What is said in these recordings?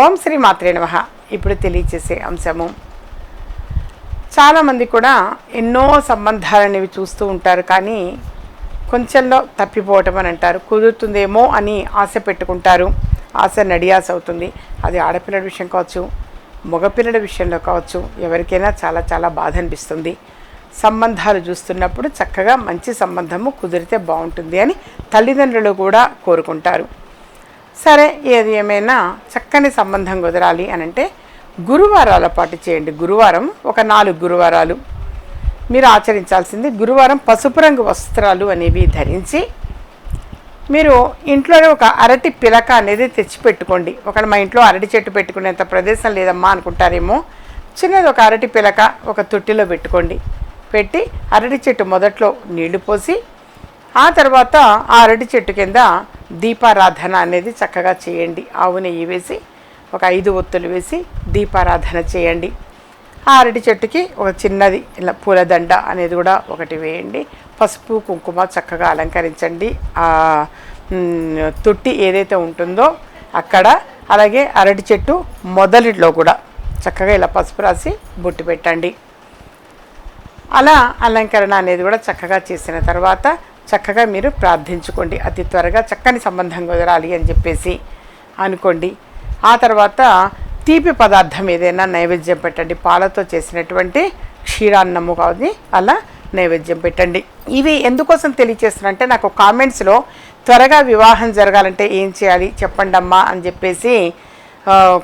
ఓం శ్రీ మాత్రే నమ. ఇప్పుడు తెలియచేసే అంశము. చాలామంది కూడా ఎన్నో సంబంధాలు అనేవి చూస్తూ ఉంటారు కానీ కొంచెంలో తప్పిపోవటం అని అంటారు. కుదురుతుందేమో అని ఆశ పెట్టుకుంటారు. ఆశ నడియాస అవుతుంది అది ఆడపిల్లల విషయం కావచ్చు మగపిల్లల విషయంలో కావచ్చు ఎవరికైనా చాలా చాలా బాధ అనిపిస్తుంది. సంబంధాలు చూస్తున్నప్పుడు చక్కగా మంచి సంబంధము కుదిరితే బాగుంటుంది అని తల్లిదండ్రులు కూడా కోరుకుంటారు. సరే ఏది ఏమైనా చక్కని సంబంధం కుదరాలి అని అంటే గురువారాల పాటు చేయండి. గురువారం ఒక నాలుగు గురువారాలు. మీరు ఆచరించాల్సింది గురువారం పసుపు రంగు వస్త్రాలు అనేవి ధరించి మీరు ఇంట్లోనే ఒక అరటి పిలక అనేది తెచ్చి పెట్టుకోండి ఒక మా ఇంట్లో అరటి చెట్టు పెట్టుకునేంత ప్రదేశం లేదమ్మా అనుకుంటారేమో. చిన్నది ఒక అరటి పిలక ఒక తొట్టిలో పెట్టుకోండి. పెట్టి అరటి చెట్టు మొదట్లో నీళ్ళు పోసి ఆ తర్వాత ఆ అరటి చెట్టు కింద దీపారాధన అనేది చక్కగా చేయండి. ఆవు నెయ్యి వేసి ఒక ఐదు ఒత్తులు వేసి దీపారాధన చేయండి. ఆ అరటి చెట్టుకి ఒక చిన్నది ఇలా పూలదండ అనేది కూడా ఒకటి వేయండి. పసుపు కుంకుమ చక్కగా అలంకరించండి. ఆ తొట్టి ఏదైతే ఉంటుందో అక్కడ అలాగే అరటి చెట్టు మొదలిలో కూడా చక్కగా ఇలా పసుపు రాసి బొట్టు పెట్టండి. అలా అలంకరణ అనేది కూడా చక్కగా చేసిన తర్వాత చక్కగా మీరు ప్రార్థించుకోండి. అతి త్వరగా చక్కని సంబంధం కుదరాలి అని చెప్పేసి అనుకోండి. ఆ తర్వాత తీపి పదార్థం ఏదైనా నైవేద్యం పెట్టండి. పాలతో చేసినటువంటి క్షీరాన్నము కాదు అలా నైవేద్యం పెట్టండి. ఇవి ఎందుకోసం తెలియచేస్తున్నానంటే నాకు కామెంట్స్లో త్వరగా వివాహం జరగాలంటే ఏం చేయాలి చెప్పండి అమ్మా అని చెప్పేసి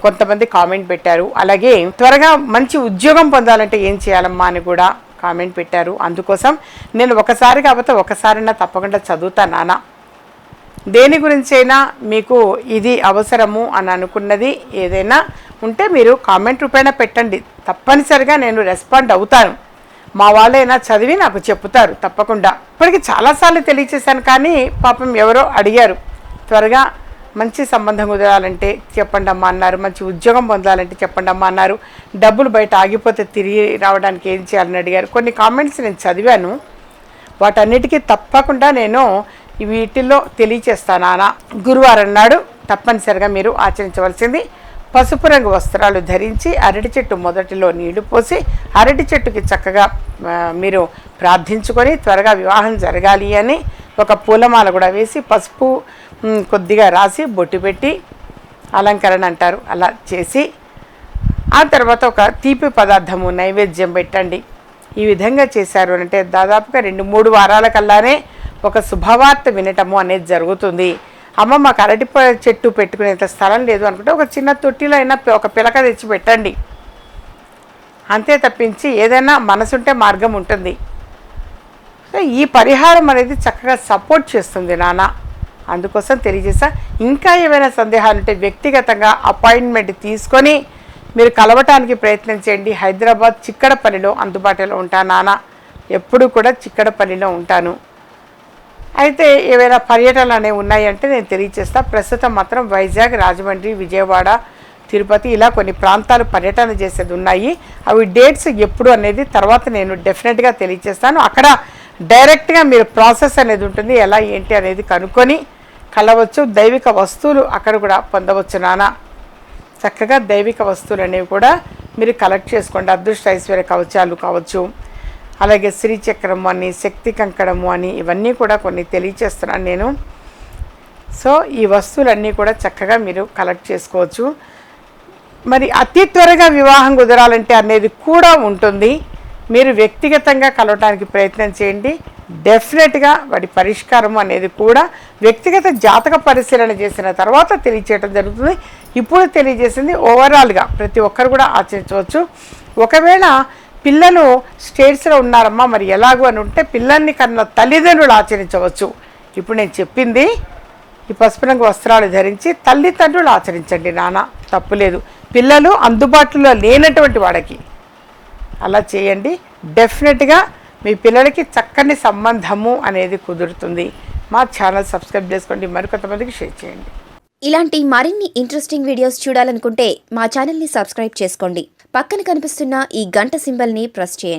కొంతమంది కామెంట్ పెట్టారు. అలాగే త్వరగా మంచి ఉద్యోగం పొందాలంటే ఏం చేయాలమ్మా అని కూడా కామెంట్ పెట్టారు. అందుకోసం నేను ఒకసారి కాకపోతే ఒకసారైనా తప్పకుండా చదువుతా నాన్న దేని గురించైనా మీకు ఇది అవసరము అని అనుకున్నది ఏదైనా ఉంటే మీరు కామెంట్ రూపేణ పెట్టండి. తప్పనిసరిగా నేను రెస్పాండ్ అవుతాను. మా వాళ్ళైనా చదివి నాకు చెప్తారు తప్పకుండా. ఇప్పటికి చాలాసార్లు తెలియచేశాను కానీ పాపం ఎవరో అడిగారు. త్వరగా మంచి సంబంధం కుదరాలంటే చెప్పండి అమ్మా అన్నారు మంచి ఉద్యోగం పొందాలంటే చెప్పండి అమ్మా అన్నారు. డబ్బులు బయట ఆగిపోతే తిరిగి రావడానికి ఏం చేయాలని అడిగారు. కొన్ని కామెంట్స్ నేను చదివాను. వాటన్నిటికీ తప్పకుండా నేను వీటిల్లో తెలియచేస్తానా నాన్న. గురువారం నాడు తప్పనిసరిగా మీరు ఆచరించవలసింది పసుపు రంగు వస్త్రాలు ధరించి అరటి చెట్టు మొదటిలో నీళ్ళు పోసి అరటి చెట్టుకి చక్కగా మీరు ప్రార్థించుకొని త్వరగా వివాహం జరగాలి అని ఒక పూలమాల కూడా వేసి పసుపు కొద్దిగా రాసి బొట్టు పెట్టి అలంకరణ అంటారు. అలా చేసి ఆ తర్వాత ఒక తీపి పదార్థము నైవేద్యం పెట్టండి. ఈ విధంగా చేశారు అంటే దాదాపుగా రెండు మూడు వారాల కల్లానే ఒక శుభవార్త వినటము అనేది జరుగుతుంది. అమ్మ మాకు అరటి చెట్టు పెట్టుకునేంత స్థలం లేదు అనుకుంటే ఒక చిన్న తొట్టిలో అయినా ఒక పిలక తెచ్చి పెట్టండి. అంతే తప్పించి ఏదైనా మనసుంటే మార్గం ఉంటుంది. సో ఈ పరిహారం అనేది చక్కగా సపోర్ట్ చేస్తుంది నాన్న. అందుకోసం తెలియజేసా ఇంకా ఏమైనా సందేహాలు ఉంటే వ్యక్తిగతంగా అపాయింట్మెంట్ తీసుకొని మీరు కలవటానికి ప్రయత్నం చేయండి. హైదరాబాద్ చిక్కడపల్లిలో అందుబాటులో ఉంటాను నాన్న. ఎప్పుడు కూడా చిక్కడపల్లిలో ఉంటాను. అయితే ఏవైనా పర్యటనలు అనేవి ఉన్నాయంటే నేను తెలియజేస్తా. ప్రస్తుతం మాత్రం వైజాగ్ రాజమండ్రి విజయవాడ తిరుపతి ఇలా కొన్ని ప్రాంతాలు పర్యటన చేసేది ఉన్నాయి. అవి డేట్స్ ఎప్పుడు అనేది తర్వాత నేను డెఫినెట్గా తెలియజేస్తాను. అక్కడ డైరెక్ట్గా మీరు ప్రాసెస్ అనేది ఉంటుంది. ఎలా ఏంటి అనేది కనుక్కొని కలవచ్చు దైవిక వస్తువులు అక్కడ కూడా పొందవచ్చు నాన్న చక్కగా దైవిక వస్తువులు అనేవి కూడా మీరు కలెక్ట్ చేసుకోండి. అదృష్ట ఐశ్వర్య కవచాలు కావచ్చు. అలాగే శ్రీచక్రము అని శక్తి కంకణము అని ఇవన్నీ కూడా కొన్ని తెలియచేస్తున్నాను నేను. సో ఈ వస్తువులన్నీ కూడా చక్కగా మీరు కలెక్ట్ చేసుకోవచ్చు. మరి అతి త్వరగా వివాహం కుదరాలంటే అనేది కూడా ఉంటుంది. మీరు వ్యక్తిగతంగా కలవటానికి ప్రయత్నం చేయండి. డెఫినెట్గా వాటి పరిష్కారం అనేది కూడా వ్యక్తిగత జాతక పరిశీలన చేసిన తర్వాత తెలియచేయడం జరుగుతుంది. ఇప్పుడు తెలియజేసింది ఓవరాల్గా ప్రతి ఒక్కరు కూడా ఆచరించవచ్చు. ఒకవేళ పిల్లలు స్టేట్స్లో ఉన్నారమ్మా మరి ఎలాగో అని ఉంటే పిల్లల్ని కన్నా తల్లిదండ్రులు ఆచరించవచ్చు. ఇప్పుడు నేను చెప్పింది ఈ పసుపు రంగు వస్త్రాలు ధరించి తల్లిదండ్రులు ఆచరించండి నాన్న తప్పులేదు పిల్లలు అందుబాటులో లేనటువంటి వాడికి అలా చేయండి. డెఫినెట్గా మీ పిల్లలకి చక్కని సంబంధము అనేది కుదురుతుంది. మా ఛానల్ సబ్స్క్రైబ్ చేసుకోండి మరికొంతమందికి షేర్ చేయండి. ఇలాంటి మరిన్ని ఇంట్రెస్టింగ్ వీడియోస్ చూడాలనుకుంటే మా ఛానల్ని సబ్స్క్రైబ్ చేసుకోండి. పక్కన కనిపిస్తున్న ఈ గంట సింబల్ని ప్రెస్ చేయండి.